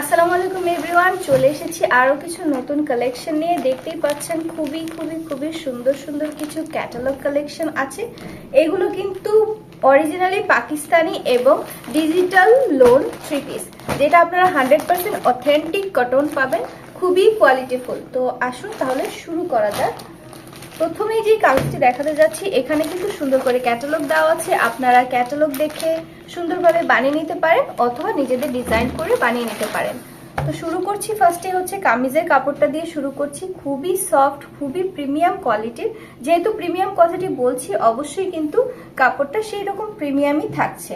আসসালামু আলাইকুম এভরিওয়ান চলে এসেছি আরও কিছু নতুন কালেকশন নিয়ে। দেখতেই পাচ্ছেন, খুবই খুবই খুবই সুন্দর সুন্দর কিছু ক্যাটালগ কালেকশন আছে। এগুলো কিন্তু অরিজিনালি পাকিস্তানি এবং ডিজিটাল লোন থ্রি পিস যেটা আপনারা হান্ড্রেড পার্সেন্ট অথেন্টিক কটন পাবেন। খুবই কোয়ালিটিফুল তো আসুন তাহলে শুরু করা যাক। প্রথমেই যে কাগজটি দেখাতে যাচ্ছি, এখানে কিন্তু সুন্দর করে ক্যাটালগ দেওয়া আছে। আপনারা ক্যাটালগ দেখে সুন্দরভাবে বানিয়ে নিতে পারেন অথবা নিজেদের ডিজাইন করে বানিয়ে নিতে পারেন। তো শুরু করছি ফার্স্টে হচ্ছে কামিজের কাপড়টা দিয়ে শুরু করছি। খুবই সফট খুবই প্রিমিয়াম কোয়ালিটির যেহেতু প্রিমিয়াম কথাটি বলছি, অবশ্যই কিন্তু কাপড়টা সেই রকম প্রিমিয়ামই থাকছে।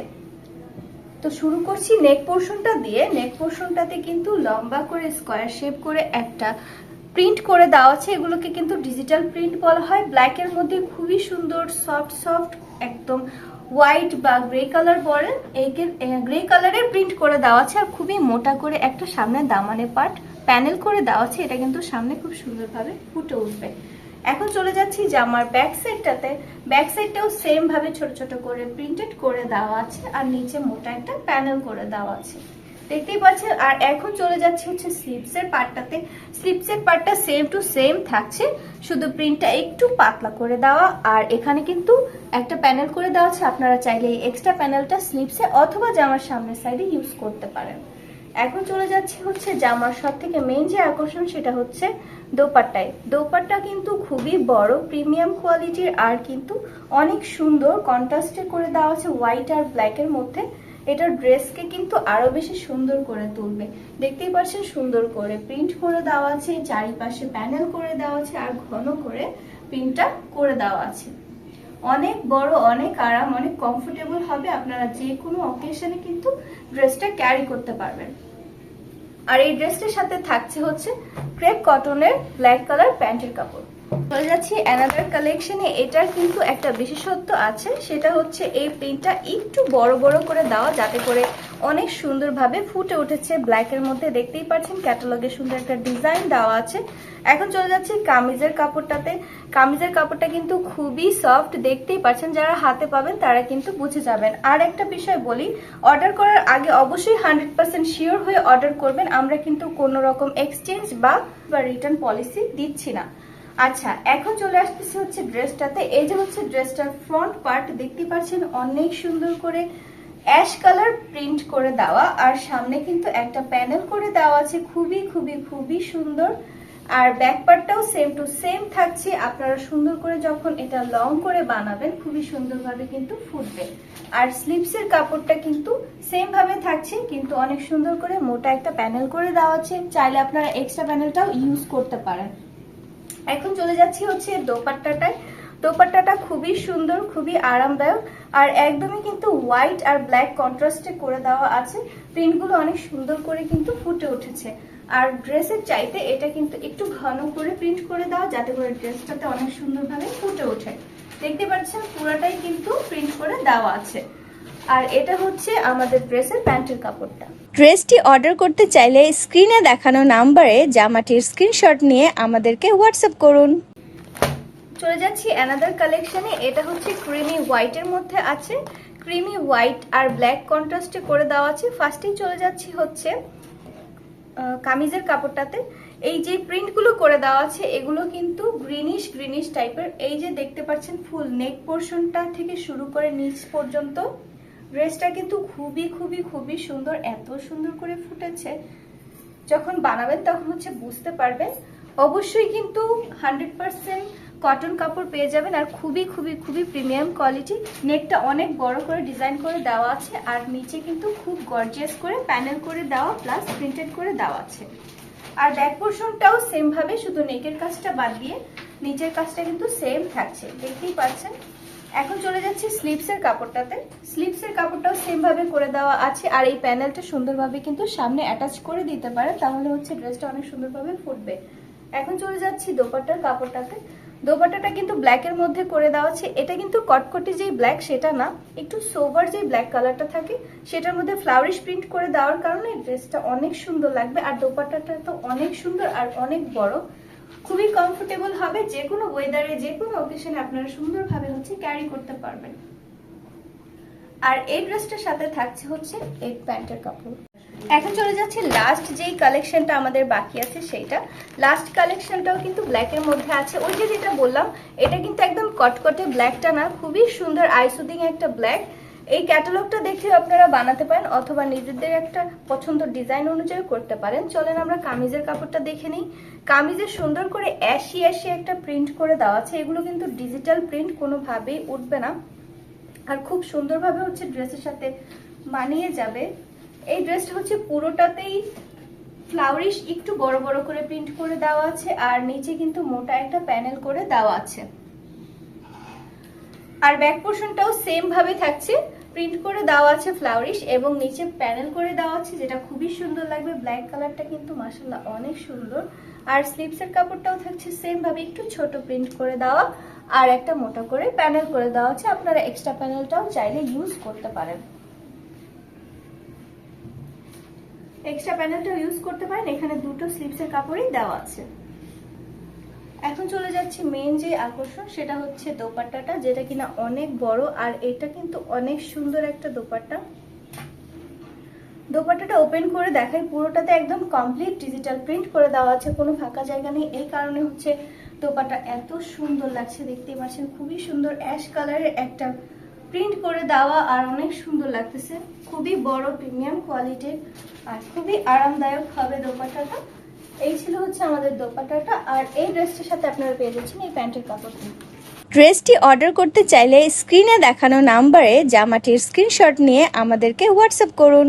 তো শুরু করছি নেক পোর্শনটা দিয়ে। নেক পোর্শনটাতে কিন্তু লম্বা করে স্কোয়ার শেপ করে একটা প্রিন্ট করে দেওয়া আছে, এগুলোকে কিন্তু ডিজিটাল প্রিন্ট বলা হয়। ব্ল্যাকের মধ্যে খুবই সুন্দর সফট সফট একদম হোয়াইট বা গ্রে কালার বলেন এই গ্রে কালারের প্রিন্ট করে দেওয়া আছে, আর খুবই মোটা করে একটা সামনে দামানে পার্ট প্যানেল করে দেওয়া আছে। এটা কিন্তু সামনে খুব সুন্দরভাবে ফুটে উঠবে। এখন চলে যাচ্ছি জামার ব্যাক সাইডটাতে ব্যাক সাইডটাও সেম ভাবে ছোট ছোট করে প্রিন্টেড করে দেওয়া আছে, আর নিচে মোটা একটা প্যানেল করে দেওয়া আছে। দেখতেই পাচ্ছেন, আর এখন চলে যাচ্ছে হচ্ছে স্লিপসের পার্টটাতে স্লিপসের পার্টটা সেম টু সেম থাকছে, শুধু প্রিন্টটা একটু পাতলা করে দেওয়া, আর এখানে কিন্তু একটা প্যানেল করে দেওয়া আছে, আপনারা চাইলে এই এক্সট্রা প্যানেলটা স্লিপসে অথবা জামার সামনের সাইডে ইউজ করতে পারেন। এখন চলে যাচ্ছে হচ্ছে জামার সব থেকে মেইন যে আকর্ষণ, সেটা হচ্ছে দোপাট্টায়। দোপাট্টা কিন্তু খুবই বড় প্রিমিয়াম কোয়ালিটির আর কিন্তু অনেক সুন্দর কন্ট্রাস্টে করে দেওয়া আছে হোয়াইট আর ব্ল্যাকের মধ্যে। এটার ড্রেসকে কিন্তু আরও বেশি সুন্দর করে তুলবে। দেখতেই পাচ্ছেন সুন্দর করে প্রিন্ট করে দেওয়া আছে, চারিপাশে প্যানেল করে দেওয়া আছে আর ঘন করে প্রিন্টটা করে দেওয়া আছে। অনেক বড়, অনেক আরাম, অনেক কমফোর্টেবল হবে আপনারা যে কোনো অকেশনে কিন্তু ড্রেসটা ক্যারি করতে পারবেন। আর এই ড্রেসটার সাথে থাকছে হচ্ছে ক্রেপ কটনের ব্ল্যাক কালার প্যান্টের কাপড়। চলে যাচ্ছি অ্যানাদার কালেকশনে এটার কিন্তু একটা বিশেষত্ব আছে, সেটা হচ্ছে এই প্রিন্টটা একটু বড় বড় করে দেওয়া, যাতে করে অনেক সুন্দরভাবে ফুটে উঠেছে। ব্ল্যাকের মধ্যে দেখতেই পাচ্ছেন ক্যাটালগে সুন্দর একটা ডিজাইন দেওয়া আছে। এখন চলে যাচ্ছি কামিজের কাপড়টাতে। কামিজের কাপড়টা কিন্তু খুবই সফট দেখতেই পাচ্ছেন, যারা হাতে পাবেন তারা কিন্তু বুঝে যাবেন। আর একটা বিষয় বলি অর্ডার করার আগে অবশ্যই হান্ড্রেড পার্সেন্ট শিওর হয়ে অর্ডার করবেন। আমরা কিন্তু কোনো রকম এক্সচেঞ্জ বা রিটার্ন পলিসি দিচ্ছি না। আচ্ছা এখন চলে আসতেছে হচ্ছে ড্রেসটাতে। এই যে হচ্ছে ড্রেসটার ফ্রন্ট পার্ট, দেখতে পাচ্ছেন অনেক সুন্দর করে অ্যাশ কালার প্রিন্ট করে দেওয়া, আর সামনে কিন্তু একটা প্যানেল করে দেওয়া আছে, খুবই খুবই খুবই সুন্দর। আর ব্যাক পার্টটাও সেম টু সেম থাকছে, আপনারা সুন্দর করে যখন এটা লং করে বানাবেন, খুবই সুন্দরভাবে কিন্তু ফুটবে। আর স্লিপসের কাপড়টা কিন্তু সেম ভাবে থাকছে, কিন্তু অনেক সুন্দর করে মোটা একটা প্যানেল করে দেওয়া আছে। চাইলে আপনারা এক্সট্রা প্যানেলটাও ইউজ করতে পারেন। এখন চলে যাচ্ছি হচ্ছে দোপাট্টাটায়। দোপাট্টাটা খুবই সুন্দর, খুবই আরামদায়ক আর একদমই কিন্তু হোয়াইট আর ব্ল্যাক কন্ট্রাস্টে করে দেওয়া আছে। প্রিন্টগুলো অনেক সুন্দর করে কিন্তু ফুটে উঠেছে। আর ড্রেসের চাইতে এটা কিন্তু একটু ঘন করে প্রিন্ট করে দেওয়া যাতে করে ড্রেসটাতে অনেক সুন্দরভাবে ফুটে ওঠে। দেখতে পাচ্ছেন পুরাটাই কিন্তু প্রিন্ট করে দেওয়া আছে। আর এটা হচ্ছে আমাদের ড্রেসের প্যান্টের কাপড়টা। ড্রেসটি অর্ডার করতে চাইলে স্ক্রিনে দেখানো নাম্বারে জামাটির স্ক্রিনশট নিয়ে আমাদেরকে হোয়াটসঅ্যাপ করুন। চলে যাচ্ছি অ্যানাদার কালেকশনে এটা হচ্ছে ক্রিমি হোয়াইটের মধ্যে আছে। ক্রিমি হোয়াইট আর ব্ল্যাক কন্ট্রাস্টে করে দেওয়া আছে। ফার্স্টেই চলে যাচ্ছি হচ্ছে কামিজের কাপড়টাতে। এই যে প্রিন্টগুলো করে দেওয়া আছে এগুলো কিন্তু গ্রিনিশ গ্রিনিশ টাইপের এই যে দেখতে পাচ্ছেন ফুল নেক পোর্শনটা থেকে শুরু করে নিচ পর্যন্ত। ড্রেসটা কিন্তু খুবই খুবই খুবই সুন্দর, এত সুন্দর করে ফুটেছে। যখন বানাবেন তখন হচ্ছে বুঝতে পারবেন। অবশ্যই কিন্তু হান্ড্রেড পার্সেন্ট কটন কাপড় পেয়ে যাবেন আর খুবই খুবই খুবই প্রিমিয়াম কোয়ালিটি নেকটা অনেক বড় করে ডিজাইন করে দেওয়া আছে আর নিচে কিন্তু খুব গর্জিয়াস করে প্যানেল করে দেওয়া প্লাস প্রিন্টেড করে দেওয়া আছে। আর ব্যাক পোর্শনটাও সেম ভাবে, শুধু নেকের কাজটা বাদ দিয়ে নিচের কাজটা কিন্তু সেম থাকছে। দেখতেই পাচ্ছেন? এখন চলে যাচ্ছি স্লিপসের কাপড়টাতে। স্লিপসের কাপড়টাও সেম ভাবে করে দেওয়া আছে, আর এই প্যানেলটা সুন্দরভাবে কিন্তু সামনে অ্যাটাচ করে দিতে পারে, তাহলে হচ্ছে ড্রেসটা অনেক সুন্দরভাবে ফুটবে। এখন চলে যাচ্ছি দোপাট্টার কাপড়টাতে। দোপাট্টাটা কিন্তু ব্ল্যাকের মধ্যে করে দেওয়া আছে। এটা কিন্তু কটকটি যেই ব্ল্যাক, সেটা না, একটু সোভার যেই ব্ল্যাক কালারটা থাকে, সেটার মধ্যে ফ্লাওয়ারিশ প্রিন্ট করে দেওয়ার কারণে ড্রেসটা অনেক সুন্দর লাগবে, আর দোপাট্টাটা তো অনেক সুন্দর আর অনেক বড়। খুবই কমফোর্টেবল হবে যে কোনো ওয়েদারে যে কোনো অকেশনে আপনারা সুন্দরভাবে হচ্ছে ক্যারি করতে পারবেন। আর এই ড্রেসটার সাথে থাকছে হচ্ছে এই প্যান্টের কাপড়। এখন চলে যাচ্ছে লাস্ট যেই কালেকশনটা আমাদের বাকি আছে সেইটা। লাস্ট কালেকশনটাও কিন্তু ব্ল্যাকের মধ্যে আছে। ওই যে যেটা বললাম, এটা কিন্তু একদম কটকটে ব্ল্যাকটা না, খুবই সুন্দর আইসুদিং একটা ব্ল্যাক এই ক্যাটালগটা দেখে আপনারা বানাতে পারেন অথবা নিজেদের একটা পছন্দ ডিজাইন অনুযায়ী করতে পারেন। চলেন আমরা কামিজের কাপড়টা দেখে নিই। কামিজে সুন্দর করে অ্যাশি অ্যাশি একটা প্রিন্ট করে দেওয়া আছে। এগুলো কিন্তু ডিজিটাল প্রিন্ট কোনোভাবেই উঠবে না। আর খুব সুন্দরভাবে হচ্ছে ড্রেসের সাথে মানিয়ে যাবে। এই ড্রেসটা হচ্ছে পুরোটাতেই ফ্লাওয়ারিশ একটু বড় বড় করে প্রিন্ট করে দেওয়া আছে আর নিচে কিন্তু মোটা একটা প্যানেল করে দেওয়া আছে। আর ব্যাক পোর্শনটাও সেম ভাবে থাকছে। প্রিন্ট করে দেওয়া আছে ফ্লাওয়ারিশ এবং নিচে প্যানেল করে দেওয়া আছে, যেটা খুবই সুন্দর লাগবে। ব্ল্যাক কালারটা কিন্তু মাসাল্লাহ অনেক সুন্দর। আর স্লিপসের কাপড়টাও থাকছে সেম ভাবে, একটু ছোট প্রিন্ট করে দেওয়া। আর একটা মোটা করে প্যানেল করে দেওয়া আছে। আপনারা এক্সট্রা প্যানেলটাও চাইলে ইউজ করতে পারেন। এক্সট্রা প্যানেলটাও ইউজ করতে পারেন। এখানে দুটো স্লিপসের কাপড়ই দেওয়া আছে। এখন চলে যাচ্ছি মেন যে আকর্ষণ, সেটা হচ্ছে দোপাট্টাটা, যেটা কিনা অনেক বড় আর এটা কিন্তু অনেক সুন্দর একটা দোপাট্টা। দোপাট্টাটা ওপেন করে দেখাই, পুরোটাতে একদম কমপ্লিট ডিজিটাল প্রিন্ট করে দেওয়া আছে, কোনো ফাঁকা জায়গা নেই। এই কারণে হচ্ছে দোপাট্টা এত সুন্দর লাগছে, দেখতেই পাচ্ছেন, খুবই সুন্দর অ্যাশ কালারের একটা প্রিন্ট করে দেওয়া আর অনেক সুন্দর লাগতেছে। খুবই বড় প্রিমিয়াম কোয়ালিটির আর খুবই আরামদায়ক হবে দোপাট্টাটা। এই ছিল হচ্ছে আমাদের দোপাটাটা আর এই ড্রেসটির সাথে আপনারা পেয়ে যাচ্ছেন এই প্যান্টের কাপড়টি। ড্রেসটি অর্ডার করতে চাইলে স্ক্রিনে দেখানো নাম্বারে জামাটির স্ক্রিনশট নিয়ে আমাদেরকে হোয়াটসঅ্যাপ করুন।